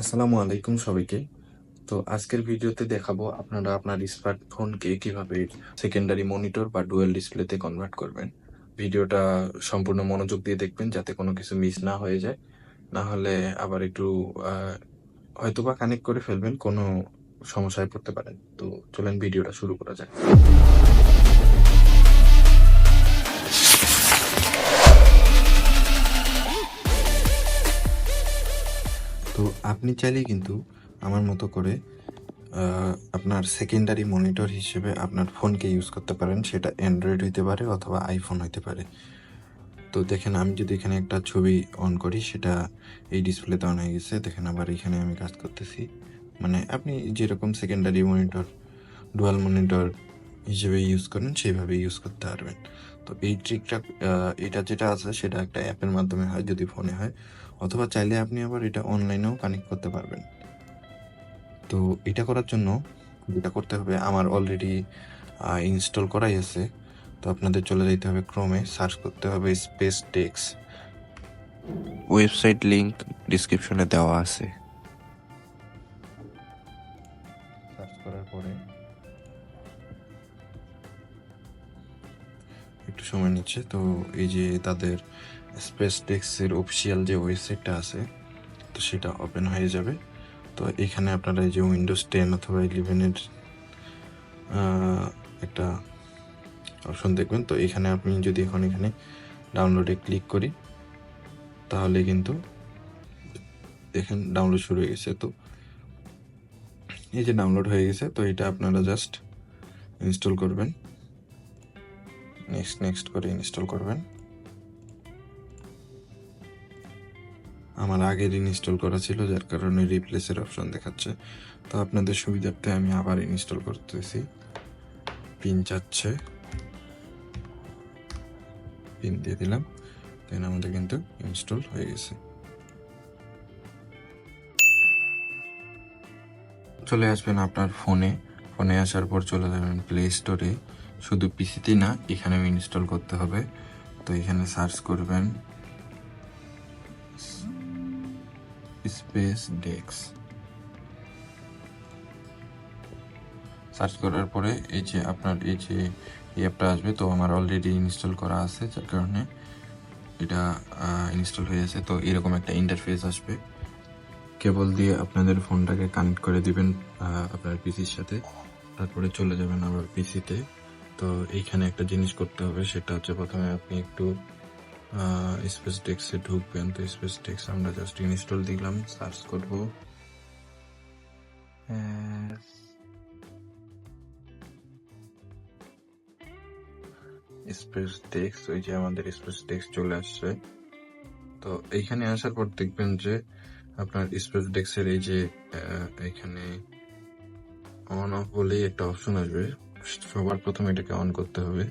আসসালামু আলাইকুম সবাইকে। তো আজকের ভিডিওতে দেখাবো আপনারা আপনার স্মার্টফোনকে কীভাবে সেকেন্ডারি মনিটর বা ডুয়েল ডিসপ্লেতে কনভার্ট করবেন। ভিডিওটা সম্পূর্ণ মনোযোগ দিয়ে দেখবেন যাতে কোনো কিছু মিস না হয়ে যায়। না হলে আবার একটু হয়তোবা কানেক্ট করে ফেলবেন, কোনো সমস্যায় পড়তে পারেন। তো চলেন ভিডিওটা শুরু করা যাক। আপনি চাইলে কিন্তু আমার মতো করে আপনার সেকেন্ডারি মনিটর হিসেবে আপনার ফোনকে ইউজ করতে পারেন। সেটা অ্যান্ড্রয়েড হইতে পারে অথবা আইফোন হইতে পারে। তো দেখেন, আমি যদি এখানে একটা ছবি অন করি, সেটা এই ডিসপ্লেতে অন হয়ে গেছে। দেখেন, আবার এখানে আমি কাজ করতেছি। মানে আপনি যেরকম সেকেন্ডারি মনিটর ডুয়াল মনিটর হিসেবে ইউজ করেন, সেইভাবে ইউজ করতে পারবেন। তো এই ট্রিকটা এটা যেটা আছে সেটা একটা অ্যাপের মাধ্যমে হয় যদি ফোনে হয়। অথবা চাইলে আপনি আবার এটা অনলাইনেও কানেক্ট করতে পারবেন। তো এটা করার জন্য যেটা করতে হবে, আমার অলরেডি ইনস্টল করাই আছে। তো আপনাদের চলে যেতে হবে ক্রোমে সার্চ করতে হবে স্পেস টেক্স ওয়েবসাইট লিঙ্ক ডিসক্রিপশনে দেওয়া আছে। সার্চ করার পরে একটু সময় নিচ্ছে। তো এই যে তাদের স্পেস টেক্সের অফিসিয়াল যে ওয়েবসাইটটা আছে, তো সেটা ওপেন হয়ে যাবে। তো এখানে আপনারা এই যে উইন্ডোজ টেন অথবা ইলেভেনের একটা অপশন দেখবেন। তো এখানে আপনি যদি এখন এখানে ডাউনলোডে ক্লিক করি, তাহলে কিন্তু দেখেন ডাউনলোড শুরু হয়ে গেছে। তো এই যে ডাউনলোড হয়ে গেছে, তো এটা আপনারা জাস্ট ইনস্টল করবেন। নেক্সট নেক্সট করে ইনস্টল করবেন। আমার আগের ইনস্টল করা ছিল, যার কারণে রিপ্লেসের অপশন দেখাচ্ছে। তো আপনাদের সুবিধার্থে আমি আবার ইনস্টল করতেছি। পিন চাচ্ছে। পিন দিয়ে দিলাম। দেন আমাদের কিন্তু ইনস্টল হয়ে গেছে। চলে আসবেন আপনার ফোনে ফোনে আসার পর চলে যাবেন প্লে স্টোরে শুধু পিসিতেই না, এখানেও ইনস্টল করতে হবে। তো এখানে সার্চ করবেন স্পেস ডেক্স সার্চ করার পরে এই যে আপনার এই যে অ্যাপটা আসবে, তো আমার অলরেডি ইনস্টল করা আছে, যার কারণে এটা ইনস্টল হয়ে আছে তো এরকম একটা ইন্টারফেস আসবে। কেবল দিয়ে আপনাদের ফোনটাকে কানেক্ট করে দিবেন আপনার পিসির সাথে। তারপরে চলে যাবেন আবার পিসিতে তো এইখানে একটা জিনিস করতে হবে, সেটা হচ্ছে প্রথমে আপনি একটু স্পেস টেক্সে ঢুকবেন। তো স্পেস টেক্স আমরা জাস্ট ইনস্টল দিলাম সার্চ করব। স্পেস টেক্স ওই যে আমাদের স্পেস টেক্স চলে আসছে। তো এইখানে আসার পর দেখবেন যে আপনার স্পেস ডেক্সের এই যে এখানে অন অফ বলেই একটা অপশন আসবে। সবার প্রথমে এটাকে অন করতে হবে।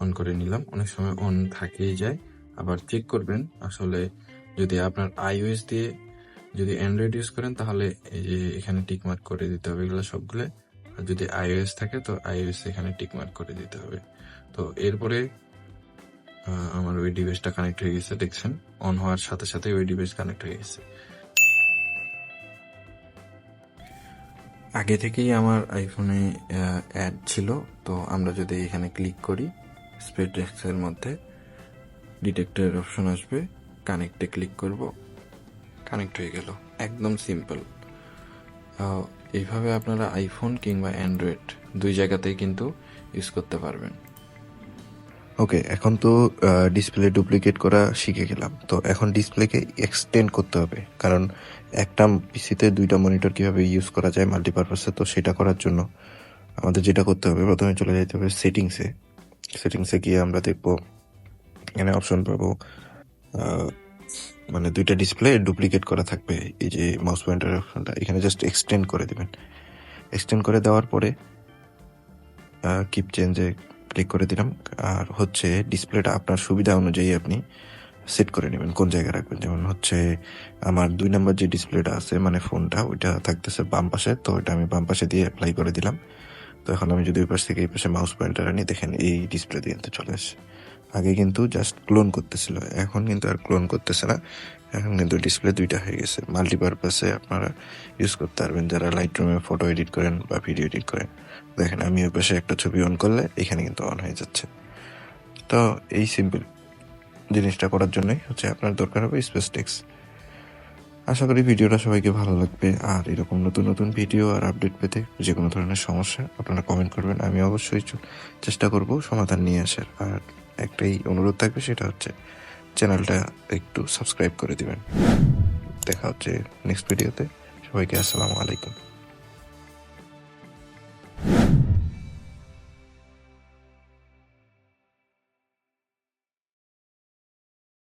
অন করে নিলাম। অনেক সময় অন থাকেই যায়। আবার চেক করবেন। আসলে যদি আপনার আইওএস দিয়ে যদি অ্যান্ড্রয়েড ইউজ করেন, তাহলে এই যে এখানে টিক মার্ক করে দিতে হবে এগুলো সবগুলো। আর যদি আইওএস থাকে, তো আইওএস এখানে টিক মার্ক করে দিতে হবে। তো এরপরে আমার ওই ডিভাইসটা কানেক্ট হয়ে গেছে, দেখছেন? অন হওয়ার সাথে সাথে ওই ডিভাইস কানেক্ট হয়ে গেছে। আগে থেকেই আমার আইফোনে অ্যাড ছিল, তো আমরা যদি এখানে ক্লিক করি স্পেডেক্সের মধ্যে ডিটেক্টরের অপশন আসবে কানেক্টে ক্লিক করব কানেক্ট হয়ে গেল। একদম সিম্পল এইভাবে আপনারা আইফোন কিংবা অ্যান্ড্রয়েড দুই জায়গাতেই কিন্তু ইউজ করতে পারবেন। ওকে এখন তো ডিসপ্লে ডুপ্লিকেট করা শিখে গেলাম। তো এখন ডিসপ্লেকে এক্সটেন্ড করতে হবে। কারণ একটা পিসিতে দুইটা মনিটর কীভাবে ইউজ করা যায় মাল্টিপারপাসে তো সেটা করার জন্য আমাদের যেটা করতে হবে, প্রথমে চলে যেতে হবে সেটিংসে সেটিংসে গিয়ে আমরা দেখব, এখানে অপশন পাবো মানে দুইটা ডিসপ্লে ডুপ্লিকেট করা থাকবে। এই যে মাউস পয়েন্টার অপশনটা এখানে জাস্ট এক্সটেন্ড করে দেবেন। এক্সটেন্ড করে দেওয়ার পরে কিপ চেঞ্জে ক্লিক করে দিলাম। আর হচ্ছে ডিসপ্লেটা আপনার সুবিধা অনুযায়ী আপনি সেট করে নেবেন, কোন জায়গায় রাখবেন। যেমন হচ্ছে আমার দুই নম্বর যে ডিসপ্লেটা আছে মানে ফোনটা ওইটা থাকতেছে বাম পাশে, তো ওইটা আমি বাম পাশে দিয়ে অ্যাপ্লাই করে দিলাম। তো এখন আমি যদি ওই পাশ থেকে এই পাশে মাউস পয়েন্টার আনি, দেখেন এই ডিসপ্লে দিয়ে চলে আসে আগে কিন্তু জাস্ট ক্লোন করতেছিল, এখন কিন্তু আর ক্লোন করতেছে না। এখন কিন্তু ডিসপ্লে দুইটা হয়ে গেছে। মাল্টিপারপাসে আপনারা ইউজ করতে পারবেন, যারা লাইট রুমে ফটো এডিট করেন বা ভিডিও এডিট করেন। দেখেন, আমি ওই পাশে একটা ছবি অন করলে এখানে কিন্তু অন হয়ে যাচ্ছে। তো এই সিম্পল জিনিসটা করার জন্যই হচ্ছে আপনার দরকার হবে স্পেস টেক্স আশা করি ভিডিওটা সবাইকে ভালো লাগবে। আর এরকম নতুন নতুন ভিডিও আর আপডেট পেতে যে কোনো ধরনের সমস্যা আপনারা কমেন্ট করবেন। আমি অবশ্যই চেষ্টা করব সমাধান নিয়ে আসার। আর একটাই অনুরোধ থাকবে, সেটা হচ্ছে চ্যানেলটা একটু সাবস্ক্রাইব করে দিবেন। দেখা হচ্ছে নেক্সট ভিডিওতে সবাইকে আসসালামু আলাইকুম।